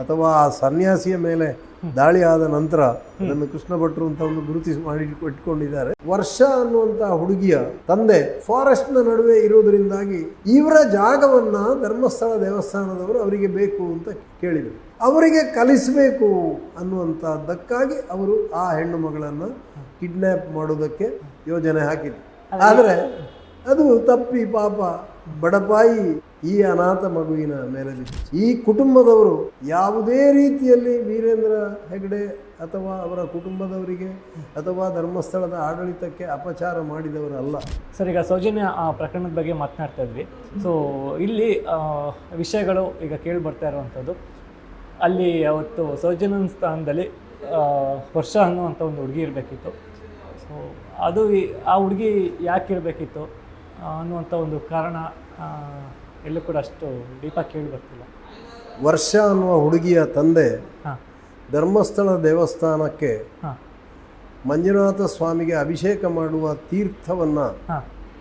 ಅಥವಾ ಆ ಸನ್ಯಾಸಿಯ ಮೇಲೆ ದಾಳಿ ಆದ ನಂತರ ನನ್ನ ಕೃಷ್ಣ ಭಟ್ರು ಅಂತ ಒಂದು ಗುರುತಿಸಿ ಮಾಡಿ ಇಟ್ಕೊಂಡಿದ್ದಾರೆ. ವರ್ಷ ಅನ್ನುವಂತಹ ಹುಡುಗಿಯ ತಂದೆ ಫಾರೆಸ್ಟ್ನ ನಡುವೆ ಇರುವುದರಿಂದಾಗಿ ಇವರ ಜಾಗವನ್ನ ಧರ್ಮಸ್ಥಳ ದೇವಸ್ಥಾನದವರು ಅವರಿಗೆ ಬೇಕು ಅಂತ ಕೇಳಿದರು. ಅವರಿಗೆ ಕಲಿಸಬೇಕು ಅನ್ನುವಂಥದ್ದಕ್ಕಾಗಿ ಅವರು ಆ ಹೆಣ್ಣು ಮಗಳನ್ನು ಕಿಡ್ನ್ಯಾಪ್ ಮಾಡೋದಕ್ಕೆ ಯೋಜನೆ ಹಾಕಿದ್ರು. ಆದರೆ ಅದು ತಪ್ಪಿ ಪಾಪ ಬಡಪಾಯಿ ಈ ಅನಾಥ ಮಗುವಿನ ಮೇಲೆ. ಈ ಕುಟುಂಬದವರು ಯಾವುದೇ ರೀತಿಯಲ್ಲಿ ವೀರೇಂದ್ರ ಹೆಗಡೆ ಅಥವಾ ಅವರ ಕುಟುಂಬದವರಿಗೆ ಅಥವಾ ಧರ್ಮಸ್ಥಳದ ಆಡಳಿತಕ್ಕೆ ಅಪಚಾರ ಮಾಡಿದವರಲ್ಲ ಸರ್, ಈಗ ಸೌಜನ್ಯ, ಆ ಪ್ರಕರಣದ ಬಗ್ಗೆ ಮಾತನಾಡ್ತಾ ಇದ್ವಿ. ಸೊ ಇಲ್ಲಿ ವಿಷಯಗಳು ಈಗ ಕೇಳಿ ಬರ್ತಾ ಇರುವಂಥದ್ದು. ಅಲ್ಲಿ ಅವತ್ತು ಸೌಜನ್ಯ ಸ್ಥಾನದಲ್ಲಿ ವರ್ಷ ಅನ್ನುವಂಥ ಒಂದು ಹುಡುಗಿ ಇರಬೇಕಿತ್ತು. ಸೊ ಅದು ಆ ಹುಡುಗಿ ಯಾಕೆ ಇರಬೇಕಿತ್ತು ಅನ್ನುವಂಥ ಒಂದು ಕಾರಣ ಎಲ್ಲೂ ಕೂಡ ಅಷ್ಟು ಡೀಪಾಗಿ ಕೇಳಿ ಬರ್ತಿಲ್ಲ. ವರ್ಷ ಅನ್ನುವ ಹುಡುಗಿಯ ತಂದೆ ಧರ್ಮಸ್ಥಳ ದೇವಸ್ಥಾನಕ್ಕೆ ಮಂಜುನಾಥ ಸ್ವಾಮಿಗೆ ಅಭಿಷೇಕ ಮಾಡುವ ತೀರ್ಥವನ್ನು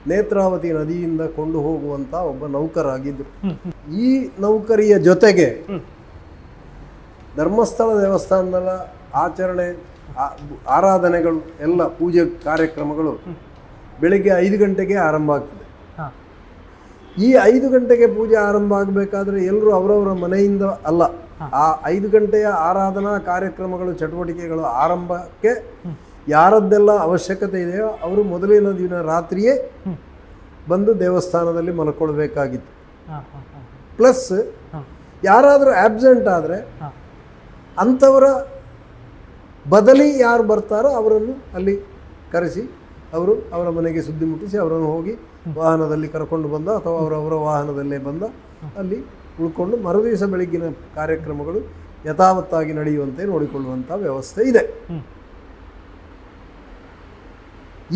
ನೇತ್ರಾವತಿ ನದಿಯಿಂದ ಕೊಂಡು ಹೋಗುವಂಥ ಒಬ್ಬ ನೌಕರಾಗಿದ್ದರು. ಈ ನೌಕರಿಯ ಜೊತೆಗೆ ಧರ್ಮಸ್ಥಳ ದೇವಸ್ಥಾನದ ಆಚರಣೆ ಆರಾಧನೆಗಳು ಎಲ್ಲ ಪೂಜೆ ಕಾರ್ಯಕ್ರಮಗಳು ಬೆಳಿಗ್ಗೆ ಐದು ಗಂಟೆಗೆ ಆರಂಭ ಆಗ್ತದೆ. ಈ ಐದು ಗಂಟೆಗೆ ಪೂಜೆ ಆರಂಭ ಆಗಬೇಕಾದ್ರೆ ಎಲ್ಲರೂ ಅವರವರ ಮನೆಯಿಂದ ಅಲ್ಲ. ಆ ಐದು ಗಂಟೆಯ ಆರಾಧನಾ ಕಾರ್ಯಕ್ರಮಗಳು ಚಟುವಟಿಕೆಗಳು ಆರಂಭಕ್ಕೆ ಯಾರದ್ದೆಲ್ಲ ಅವಶ್ಯಕತೆ ಇದೆಯೋ ಅವರು ಮೊದಲಿನ ದಿನ ರಾತ್ರಿಯೇ ಬಂದು ದೇವಸ್ಥಾನದಲ್ಲಿ ಮಲ್ಕೊಳ್ಬೇಕಾಗಿತ್ತು. ಪ್ಲಸ್ ಯಾರಾದರೂ ಆಬ್ಸೆಂಟ್ ಆದರೆ ಅಂಥವರ ಬದಲಿ ಯಾರು ಬರ್ತಾರೋ ಅವರನ್ನು ಅಲ್ಲಿ ಕರೆಸಿ ಅವರು ಅವರ ಮನೆಗೆ ಸುದ್ದಿ ಮುಟ್ಟಿಸಿ ಅವರನ್ನು ಹೋಗಿ ವಾಹನದಲ್ಲಿ ಕರ್ಕೊಂಡು ಬಂದ ಅಥವಾ ಅವರವರ ವಾಹನದಲ್ಲೇ ಬಂದ ಅಲ್ಲಿ ಉಳ್ಕೊಂಡು ಮರುದಿವಸ ಬೆಳಗ್ಗಿನ ಕಾರ್ಯಕ್ರಮಗಳು ಯಥಾವತ್ತಾಗಿ ನಡೆಯುವಂತೆ ನೋಡಿಕೊಳ್ಳುವಂಥ ವ್ಯವಸ್ಥೆ ಇದೆ.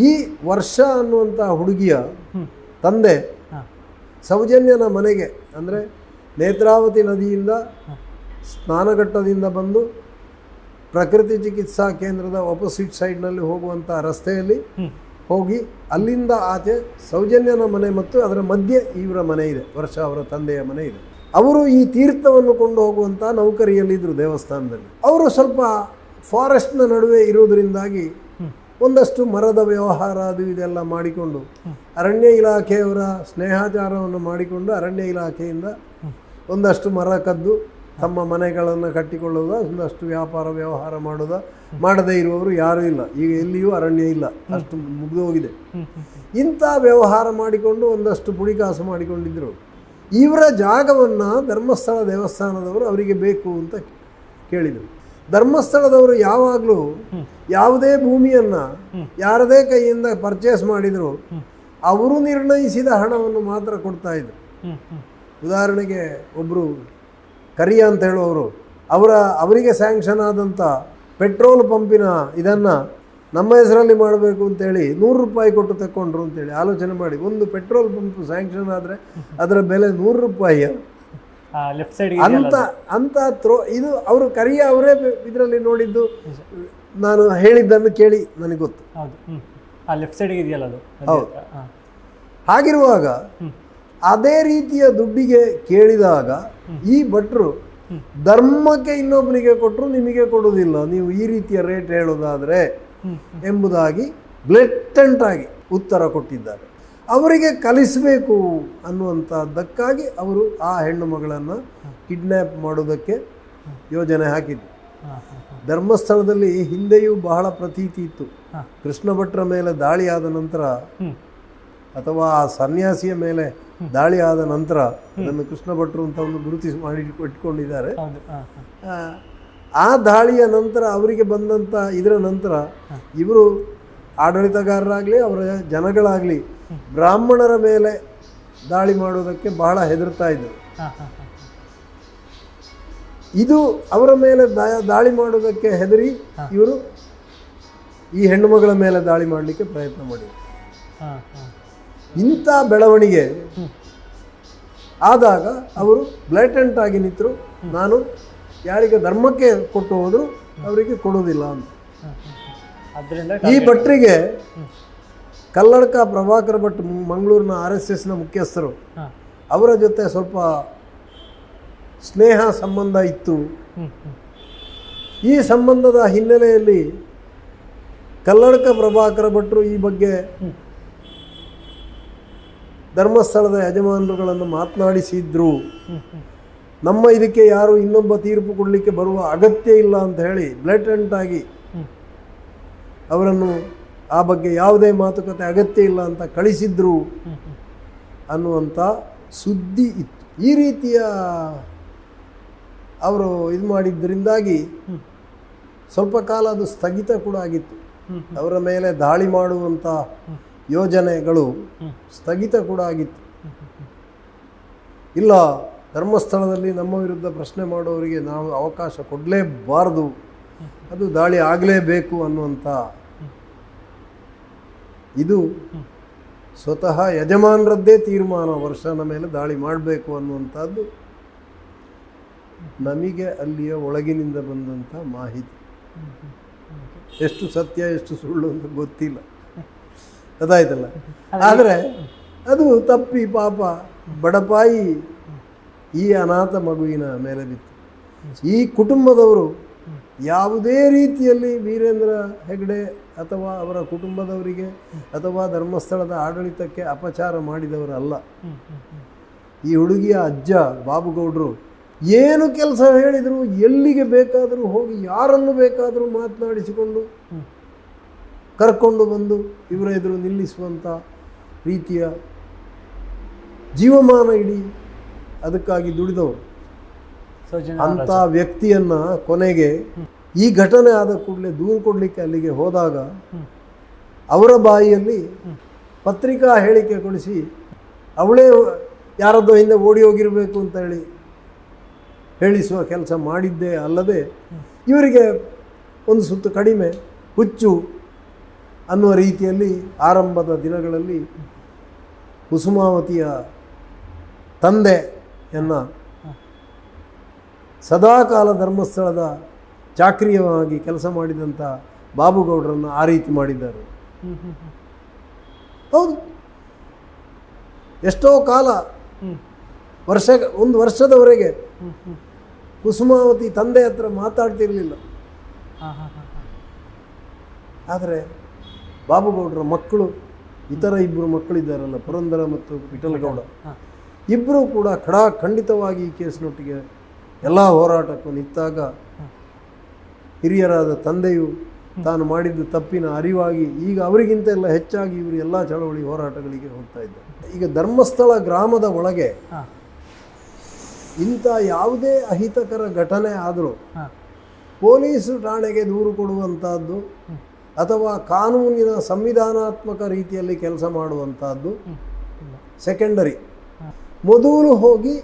ಈ ವರ್ಷ ಅನ್ನುವಂಥ ಹುಡುಗಿಯ ತಂದೆ ಸೌಜನ್ಯನ ಮನೆಗೆ ಅಂದರೆ ನೇತ್ರಾವತಿ ನದಿಯಿಂದ ಸ್ನಾನಘಟ್ಟದಿಂದ ಬಂದು ಪ್ರಕೃತಿ ಚಿಕಿತ್ಸಾ ಕೇಂದ್ರದ ಆಪೋಸಿಟ್ ಸೈಡ್ನಲ್ಲಿ ಹೋಗುವಂಥ ರಸ್ತೆಯಲ್ಲಿ ಹೋಗಿ ಅಲ್ಲಿಂದ ಆಚೆ ಸೌಜನ್ಯನ ಮನೆ ಮತ್ತು ಅದರ ಮಧ್ಯೆ ಇವರ ಮನೆ ಇದೆ. ವರ್ಷ ಅವರ ತಂದೆಯ ಮನೆ ಇದೆ. ಅವರು ಈ ತೀರ್ಥವನ್ನು ಕೊಂಡು ಹೋಗುವಂಥ ನೌಕರಿಯಲ್ಲಿದ್ದರು ದೇವಸ್ಥಾನದಲ್ಲಿ. ಅವರು ಸ್ವಲ್ಪ ಫಾರೆಸ್ಟ್ನ ನಡುವೆ ಇರುವುದರಿಂದಾಗಿ ಒಂದಷ್ಟು ಮರದ ವ್ಯವಹಾರ ಅದು ಇದೆಲ್ಲ ಮಾಡಿಕೊಂಡು ಅರಣ್ಯ ಇಲಾಖೆಯವರ ಸ್ನೇಹಾಚಾರವನ್ನು ಮಾಡಿಕೊಂಡು ಅರಣ್ಯ ಇಲಾಖೆಯಿಂದ ಒಂದಷ್ಟು ಮರ ಕದ್ದು ತಮ್ಮ ಮನೆಗಳನ್ನು ಕಟ್ಟಿಕೊಳ್ಳೋದ ಒಂದಷ್ಟು ವ್ಯಾಪಾರ, ವ್ಯವಹಾರ ಮಾಡೋದ, ಮಾಡದೇ ಇರುವವರು ಯಾರೂ ಇಲ್ಲ. ಈಗ ಎಲ್ಲಿಯೂ ಅರಣ್ಯ ಇಲ್ಲ. ಅಷ್ಟು ಮುಗಿದು ಹೋಗಿದೆ. ಇಂಥ ವ್ಯವಹಾರ ಮಾಡಿಕೊಂಡು ಒಂದಷ್ಟು ಪುಡಿಕಾಸು ಮಾಡಿಕೊಂಡಿದ್ದರು ಇವರ ಜಾಗವನ್ನು ಧರ್ಮಸ್ಥಳ ದೇವಸ್ಥಾನದವರು ಅವರಿಗೆ ಬೇಕು ಅಂತ ಕೇಳಿದರು. ಧರ್ಮಸ್ಥಳದವರು ಯಾವಾಗಲೂ ಯಾವುದೇ ಭೂಮಿಯನ್ನು ಯಾರದೇ ಕೈಯಿಂದ ಪರ್ಚೇಸ್ ಮಾಡಿದರೂ, ಅವರು ನಿರ್ಣಯಿಸಿದ ಹಣವನ್ನು ಮಾತ್ರ ಕೊಡ್ತಾ ಇದ್ರು. ಉದಾಹರಣೆಗೆ ಒಬ್ಬರು ಕರಿಯ ಅಂತ ಹೇಳುವವರು ಅವರ ಅವರಿಗೆ ಸ್ಯಾಂಕ್ಷನ್ ಆದಂಥ ಪೆಟ್ರೋಲ್ ಪಂಪಿನ ಇದನ್ನು ನಮ್ಮ ಹೆಸರಲ್ಲಿ ಮಾಡಬೇಕು ಅಂತೇಳಿ ನೂರು ರೂಪಾಯಿ ಕೊಟ್ಟು ತಗೊಂಡ್ರು ಅಂತೇಳಿ ಆಲೋಚನೆ ಮಾಡಿ. ಒಂದು ಪೆಟ್ರೋಲ್ ಪಂಪ್ ಸ್ಯಾಂಕ್ಷನ್ ಆದರೆ ಅದರ ಬೆಲೆ ನೂರು ರೂಪಾಯಿ. ಲೆಫ್ಟ್ ಸೈಡ್ ಅಂತ ಅಂತ ತ್ರೋ ಇದು ಅವರು ಕರಿಯ ಅವರೇ ಇದರಲ್ಲಿ ನೋಡಿದ್ದು. ನಾನು ಹೇಳಿದ್ದನ್ನು ಕೇಳಿ ನನಗೆ ಗೊತ್ತು. ಲೆಫ್ಟ್ ಸೈಡ್ಗೆ ಇದೆಯಲ್ಲ ಅದು? ಹೌದು. ಹಾಗಿರುವಾಗ. ಅದೇ ರೀತಿಯ ದುಡ್ಡಿಗೆ ಕೇಳಿದಾಗ ಈ ಭಟ್ರು ಧರ್ಮಕ್ಕೆ ಇನ್ನೊಬ್ಬರಿಗೆ ಕೊಟ್ಟರು ನಿಮಗೆ ಕೊಡುವುದಿಲ್ಲ. ನೀವು ಈ ರೀತಿಯ ರೇಟ್ ಹೇಳೋದಾದರೆ ಎಂಬುದಾಗಿ ಬ್ಲೆಟೆಂಟ್ ಆಗಿ ಉತ್ತರ ಕೊಟ್ಟಿದ್ದಾರೆ. ಅವರಿಗೆ ಕಲಿಸಬೇಕು ಅನ್ನುವಂಥದ್ದಕ್ಕಾಗಿ ಅವರು ಆ ಹೆಣ್ಣು ಮಗಳನ್ನು ಕಿಡ್ನ್ಯಾಪ್ ಮಾಡೋದಕ್ಕೆ ಯೋಜನೆ ಹಾಕಿದ್ರು. ಹಾಂ ಹಾಂ ಹಾಂ ಧರ್ಮಸ್ಥಳದಲ್ಲಿ ಹಿಂದೆಯೂ ಬಹಳ ಪ್ರತೀತಿ ಇತ್ತು. ಕೃಷ್ಣ ಭಟ್ರ ಮೇಲೆ ದಾಳಿಯಾದ ನಂತರ ಅಥವಾ ಆ ಸನ್ಯಾಸಿಯ ಮೇಲೆ ದಾಳಿ ಆದ ನಂತರ ಅದನ್ನು ಕೃಷ್ಣ ಭಟ್ರು ಅಂತ ಒಂದು ಗುರುತಿಸಿ ಮಾಡಿ ಇಟ್ಕೊಂಡಿದ್ದಾರೆ. ಆ, ದಾಳಿಯ ನಂತರ ಅವರಿಗೆ ಬಂದಂಥ ಇದರ ನಂತರ ಇವರು ಆಡಳಿತಗಾರರಾಗಲಿ ಅವರ ಜನಗಳಾಗಲಿ ಬ್ರಾಹ್ಮಣರ ಮೇಲೆ ದಾಳಿ ಮಾಡೋದಕ್ಕೆ ಬಹಳ ಹೆದರ್ತಾ ಇದ್ದರು ಇದು ಅವರ ಮೇಲೆ ದಾಳಿ ಮಾಡೋದಕ್ಕೆ ಹೆದರಿ ಇವರು ಈ ಹೆಣ್ಣು ಮಗಳ ಮೇಲೆ ದಾಳಿ ಮಾಡಲಿಕ್ಕೆ ಪ್ರಯತ್ನ ಮಾಡಿದರು. ಇಂಥ ಬೆಳವಣಿಗೆ ಆದಾಗ ಅವರು ಬ್ಲೈಟೆಂಟ್ ಆಗಿ ನಿಂತರು. ನಾನು ಯಾರಿಗೆ ಧರ್ಮಕ್ಕೆ ಕೊಟ್ಟು ಹೋದ್ರು ಅವರಿಗೆ ಕೊಡೋದಿಲ್ಲ ಅಂತ. ಈ ಭಟ್ರಿಗೆ ಕಲ್ಲಡ್ಕ ಪ್ರಭಾಕರ್ ಭಟ್ ಮಂಗಳೂರಿನ ಆರ್ ಎಸ್ ಎಸ್ನ ಮುಖ್ಯಸ್ಥರು. ಅವರ ಜೊತೆ ಸ್ವಲ್ಪ ಸ್ನೇಹ ಸಂಬಂಧ ಇತ್ತು. ಈ ಸಂಬಂಧದ ಹಿನ್ನೆಲೆಯಲ್ಲಿ ಕಲ್ಲಡ್ಕ ಪ್ರಭಾಕರ ಭಟ್ರು ಈ ಬಗ್ಗೆ. ಧರ್ಮಸ್ಥಳದ ಯಜಮಾನರುಗಳನ್ನು ಮಾತನಾಡಿಸಿದ್ರು. ನಮ್ಮ ಇದಕ್ಕೆ ಯಾರು ಇನ್ನೊಬ್ಬ ತೀರ್ಪು ಕೊಡಲಿಕ್ಕೆ ಬರುವ ಅಗತ್ಯ ಇಲ್ಲ ಅಂತ ಹೇಳಿ ಬ್ಲೆಟೆಂಟ್ ಆಗಿ ಅವರನ್ನು ಆ ಬಗ್ಗೆ ಯಾವುದೇ ಮಾತುಕತೆ ಅಗತ್ಯ ಇಲ್ಲ ಅಂತ ಕಳಿಸಿದ್ರು ಅನ್ನುವಂಥ ಸುದ್ದಿ ಇತ್ತು. ಈ ರೀತಿಯ ಅವರು ಇದು ಮಾಡಿದ್ದರಿಂದಾಗಿ ಸ್ವಲ್ಪ ಕಾಲ ಅದು ಸ್ಥಗಿತ ಕೂಡ ಆಗಿತ್ತು. ಅವರ ಮೇಲೆ ದಾಳಿ ಮಾಡುವಂಥ ಯೋಜನೆಗಳು ಸ್ಥಗಿತ ಕೂಡ ಆಗಿತ್ತು. ಇಲ್ಲ ಧರ್ಮಸ್ಥಳದಲ್ಲಿ ನಮ್ಮ ವಿರುದ್ಧ ಪ್ರಶ್ನೆ ಮಾಡೋರಿಗೆ ನಾವು ಅವಕಾಶ ಕೊಡಲೇಬಾರದು. ಅದು ದಾಳಿ ಆಗಲೇಬೇಕು ಅನ್ನುವಂಥ ಇದು ಸ್ವತಃ ಯಜಮಾನರದ್ದೇ ತೀರ್ಮಾನ ವರ್ಷನ ಮೇಲೆ ದಾಳಿ ಮಾಡಬೇಕು ಅನ್ನುವಂಥದ್ದು ನಮಗೆ ಅಲ್ಲಿಯ ಒಳಗಿನಿಂದ ಬಂದಂಥ ಮಾಹಿತಿ. ಎಷ್ಟು ಸತ್ಯ ಎಷ್ಟು ಸುಳ್ಳು ಅಂತ ಗೊತ್ತಿಲ್ಲ. ಅದಾಯ್ತಲ್ಲ ಆದರೆ ಅದು ತಪ್ಪಿ ಪಾಪ ಬಡಪಾಯಿ ಈ ಅನಾಥ ಮಗುವಿನ ಮೇಲೆ ಬಿತ್ತು ಈ ಕುಟುಂಬದವರು ಯಾವುದೇ ರೀತಿಯಲ್ಲಿ ವೀರೇಂದ್ರ ಹೆಗಡೆ ಅಥವಾ ಅವರ ಕುಟುಂಬದವರಿಗೆ ಅಥವಾ ಧರ್ಮಸ್ಥಳದ ಆಡಳಿತಕ್ಕೆ ಅಪಚಾರ ಮಾಡಿದವರಲ್ಲ ಈ ಹುಡುಗಿಯ ಅಜ್ಜ ಬಾಬುಗೌಡರು ಏನು ಕೆಲಸ ಹೇಳಿದರು, ಎಲ್ಲಿಗೆ ಬೇಕಾದರೂ ಹೋಗಿ ಯಾರನ್ನು ಬೇಕಾದರೂ ಮಾತನಾಡಿಸಿಕೊಂಡು. ಕರ್ಕೊಂಡು ಬಂದು ಇವರ ಎದುರು ನಿಲ್ಲಿಸುವಂಥ ರೀತಿಯ ಜೀವಮಾನ ಇಡೀ ಅದಕ್ಕಾಗಿ ದುಡಿದವರು. ಅಂಥ ವ್ಯಕ್ತಿಯನ್ನು ಕೊನೆಗೆ ಈ ಘಟನೆ ಆದ ಕೂಡಲೇ ದೂರು ಕೊಡಲಿಕ್ಕೆ ಅಲ್ಲಿಗೆ ಹೋದಾಗ ಅವರ ಬಾಯಿಯಲ್ಲಿ ಪತ್ರಿಕಾ ಹೇಳಿಕೆ ಕೊಡಿಸಿ ಅವಳೇ ಯಾರದ್ದೋ ಹಿಂದೆ ಓಡಿ ಹೋಗಿರಬೇಕು ಅಂತ ಹೇಳಿ ಹೇಳಿಸುವ ಕೆಲಸ ಮಾಡಿದ್ದೇ ಅಲ್ಲದೆ ಇವರಿಗೆ ಒಂದು ಸುತ್ತು ಕಡಿಮೆ ಹುಚ್ಚು ಅನ್ನುವ ರೀತಿಯಲ್ಲಿ ಆರಂಭದ ದಿನಗಳಲ್ಲಿ ಕುಸುಮಾವತಿಯ ತಂದೆಯನ್ನು ಸದಾಕಾಲ ಧರ್ಮಸ್ಥಳದ ಚಾಕ್ರಿಯವಾಗಿ ಕೆಲಸ ಮಾಡಿದಂಥ ಬಾಬುಗೌಡರನ್ನು ಆ ರೀತಿ ಮಾಡಿದ್ದಾರೆ. ಹೌದು. ಎಷ್ಟೋ ಕಾಲ ವರ್ಷ ಒಂದು ವರ್ಷದವರೆಗೆ ಕುಸುಮಾವತಿ ತಂದೆ ಹತ್ರ ಮಾತಾಡ್ತಿರಲಿಲ್ಲ. ಆದರೆ ಬಾಬುಗೌಡರ ಮಕ್ಕಳು ಇತರ ಇಬ್ಬರು ಮಕ್ಕಳಿದ್ದಾರಲ್ಲ ಪುರಂದರ ಮತ್ತು ವಿಠಲಗೌಡ. ಇಬ್ಬರು ಕೂಡ ಖಡಾ ಖಂಡಿತವಾಗಿ ಈ ಕೇಸಿನೊಟ್ಟಿಗೆ ಎಲ್ಲ ಹೋರಾಟಕ್ಕೂ ನಿಂತಾಗ ಹಿರಿಯರಾದ ತಂದೆಯು ತಾನು ಮಾಡಿದ್ದು ತಪ್ಪಿನ ಅರಿವಾಗಿ ಈಗ ಅವರಿಗಿಂತ ಎಲ್ಲ ಹೆಚ್ಚಾಗಿ ಇವರು ಎಲ್ಲ ಚಳವಳಿ ಹೋರಾಟಗಳಿಗೆ ಹೋಗ್ತಾ ಇದ್ದಾರೆ. ಈಗ ಧರ್ಮಸ್ಥಳ ಗ್ರಾಮದ ಒಳಗೆ ಇಂಥ ಯಾವುದೇ ಅಹಿತಕರ ಘಟನೆ ಆದರೂ ಪೊಲೀಸ್ ಪೊಲೀಸು ಠಾಣೆಗೆ ದೂರು ಕೊಡುವಂಥದ್ದು ಅಥವಾ ಕಾನೂನಿನ ಸಂವಿಧಾನಾತ್ಮಕ ರೀತಿಯಲ್ಲಿ ಕೆಲಸ ಮಾಡುವಂಥದ್ದು ಸೆಕೆಂಡರಿ ಮೊದಲು ಹೋಗಿ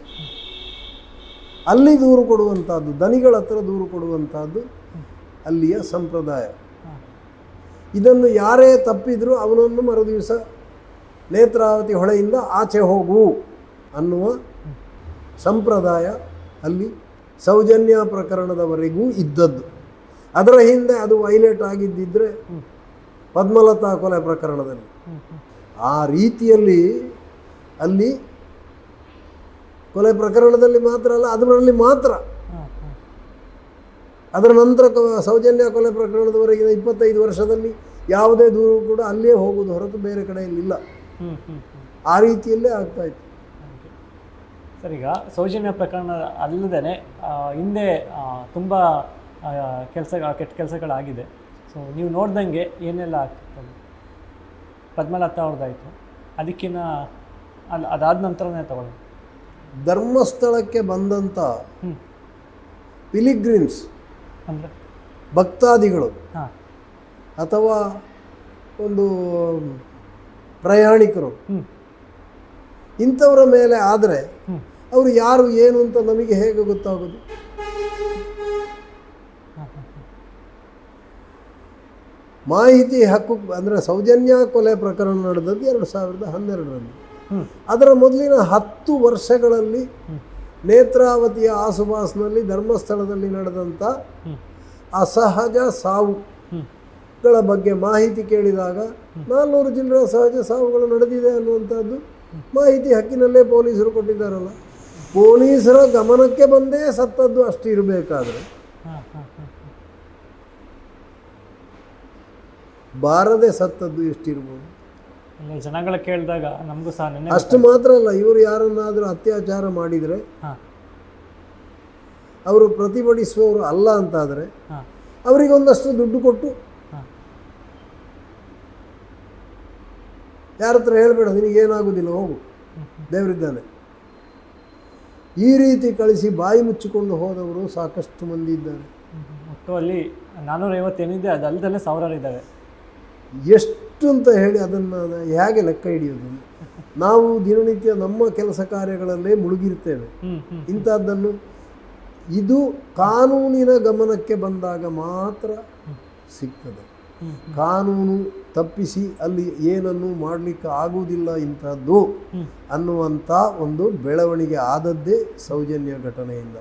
ಅಲ್ಲಿ ದೂರು ಕೊಡುವಂಥದ್ದು ದನಿಗಳ ಹತ್ರ ದೂರು ಕೊಡುವಂಥದ್ದು ಅಲ್ಲಿಯ ಸಂಪ್ರದಾಯ. ಇದನ್ನು ಯಾರೇ ತಪ್ಪಿದರೂ ಅವನನ್ನು ಮರುದಿವಸ ನೇತ್ರಾವತಿ ಹೊಳೆಯಿಂದ ಆಚೆ ಹೋಗು ಅನ್ನುವ ಸಂಪ್ರದಾಯ ಅಲ್ಲಿ ಸೌಜನ್ಯ ಪ್ರಕರಣದವರೆಗೂ ಇದ್ದದ್ದು. ಅದರ ಹಿಂದೆ ಅದು ವೈಲೇಟ್ ಆಗಿದ್ದಿದ್ರೆ ಪದ್ಮಲತಾ ಕೊಲೆ ಪ್ರಕರಣದಲ್ಲಿ. ಆ ರೀತಿಯಲ್ಲಿ ಅಲ್ಲಿ ಕೊಲೆ ಪ್ರಕರಣದಲ್ಲಿ ಮಾತ್ರ ಅಲ್ಲ ಅದರಲ್ಲಿ ಮಾತ್ರ. ಅದರ ನಂತರ ಸೌಜನ್ಯ ಕೊಲೆ ಪ್ರಕರಣದವರೆಗಿನ ಇಪ್ಪತ್ತೈದು ವರ್ಷದಲ್ಲಿ ಯಾವುದೇ ದೂರು ಕೂಡ ಅಲ್ಲೇ ಹೋಗುವುದು ಹೊರತು ಬೇರೆ ಕಡೆಯಲ್ಲಿಲ್ಲ ಹ್ಮ್ ಹ್ಮ್ ಆ ರೀತಿಯಲ್ಲೇ ಆಗ್ತಾ ಇತ್ತು. ಸರಿಗ ಈಗ ಸೌಜನ್ಯ ಪ್ರಕರಣ ಅಲ್ಲದೇ ಹಿಂದೆ ತುಂಬ ಕೆಲಸ ಕೆಟ್ಟ ಕೆಲಸಗಳಾಗಿದೆ. ಸೊ ನೀವು ನೋಡ್ದಂಗೆ ಏನೆಲ್ಲ ಆಗ್ತಿತ್ತು ಪದ್ಮಲತ ಅವ್ರದ್ದಾಯಿತು. ಅದಕ್ಕಿಂತ ಅಲ್ಲಿ ಅದಾದ ನಂತರನೇ ತಗೊಳ್ಳಿ ಧರ್ಮಸ್ಥಳಕ್ಕೆ ಬಂದಂಥ ಪಿಲಿಗ್ರಿಮ್ಸ್ ಅಂದರೆ? ಭಕ್ತಾದಿಗಳು ಹಾಂ. ಅಥವಾ ಒಂದು ಪ್ರಯಾಣಿಕರು ಇಂಥವರ ಮೇಲೆ ಆದರೆ ಅವರು ಯಾರು ಏನು ಅಂತ ನಮಗೆ ಹೇಗೆ ಗೊತ್ತಾಗೋದು? ಮಾಹಿತಿ ಹಕ್ಕು ಅಂದರೆ ಸೌಜನ್ಯ ಕೊಲೆ ಪ್ರಕರಣ ನಡೆದದ್ದು ಎರಡು ಸಾವಿರದ ಹನ್ನೆರಡರಲ್ಲಿ. ಅದರ ಮೊದಲಿನ ಹತ್ತು ವರ್ಷಗಳಲ್ಲಿ ನೇತ್ರಾವತಿಯ ಆಸುಪಾಸಿನಲ್ಲಿ ಧರ್ಮಸ್ಥಳದಲ್ಲಿ ನಡೆದಂಥ ಅಸಹಜ ಸಾವುಗಳ ಬಗ್ಗೆ ಮಾಹಿತಿ ಕೇಳಿದಾಗ ನಾಲ್ನೂರು ಜಿಲ್ಲೆಯ ಸಹಜ ಸಾವುಗಳು ನಡೆದಿದೆ ಅನ್ನುವಂಥದ್ದು ಮಾಹಿತಿ ಹಕ್ಕಿನಲ್ಲೇ ಪೊಲೀಸರು ಕೊಟ್ಟಿದ್ದಾರಲ್ಲ. ಪೊಲೀಸರ ಗಮನಕ್ಕೆ ಬಂದೇ ಸತ್ತದ್ದು ಅಷ್ಟು ಇರಬೇಕಾದ್ರೆ ಬಾರದೆ ಸತ್ತದ್ದು ಎಷ್ಟಿರ್ಬೋದು? ಜನಗಳ ಕೇಳಿದಾಗ ನಮಗೂ ಸಹ ನೆನ್ನೆ ಅಷ್ಟು ಮಾತ್ರ ಅಲ್ಲ ಇವರು ಯಾರನ್ನಾದರೂ ಅತ್ಯಾಚಾರ ಮಾಡಿದರೆ ಅವರು ಪ್ರತಿಭಟಿಸುವವರು ಅಲ್ಲ ಅಂತಾದರೆ ಅವರಿಗೊಂದಷ್ಟು ದುಡ್ಡು ಕೊಟ್ಟು ಯಾರ ಹತ್ರ ಹೇಳ್ಬೇಡ ನಿನಗೇನಾಗೋದಿಲ್ಲ ಹೋಗು. ದೇವರಿದ್ದಾನೆ. ಈ ರೀತಿ ಕಳಿಸಿ ಬಾಯಿ ಮುಚ್ಚಿಕೊಂಡು ಹೋದವರು ಸಾಕಷ್ಟು ಮಂದಿ ಇದ್ದಾರೆ. ಒಟ್ಟು ಅಲ್ಲಿ ನಾನ್ನೂರೈವತ್ತೇನಿದೆ ಅದು ಅಲ್ದಲ್ಲೇ ಸಾವಿರಾರು ಇದ್ದಾವೆ. ಎಷ್ಟು ಅಂತ ಹೇಳಿ ಅದನ್ನು ಹೇಗೆ ಲೆಕ್ಕ ಹಿಡಿಯೋದು? ನಾವು ದಿನನಿತ್ಯ ನಮ್ಮ ಕೆಲಸ ಕಾರ್ಯಗಳಲ್ಲೇ ಮುಳುಗಿರ್ತೇವೆ. ಇಂಥದ್ದನ್ನು ಇದು ಕಾನೂನಿನ ಗಮನಕ್ಕೆ ಬಂದಾಗ ಮಾತ್ರ ಸಿಗ್ತದೆ. ಕಾನೂನು ತಪ್ಪಿಸಿ ಅಲ್ಲಿ ಏನನ್ನು ಮಾಡಲಿಕ್ಕೆ ಆಗುವುದಿಲ್ಲ ಇಂಥದ್ದು. ಅನ್ನುವಂಥ ಒಂದು ಬೆಳವಣಿಗೆ ಆದದ್ದೇ ಸೌಜನ್ಯ ಘಟನೆಯಿಂದ.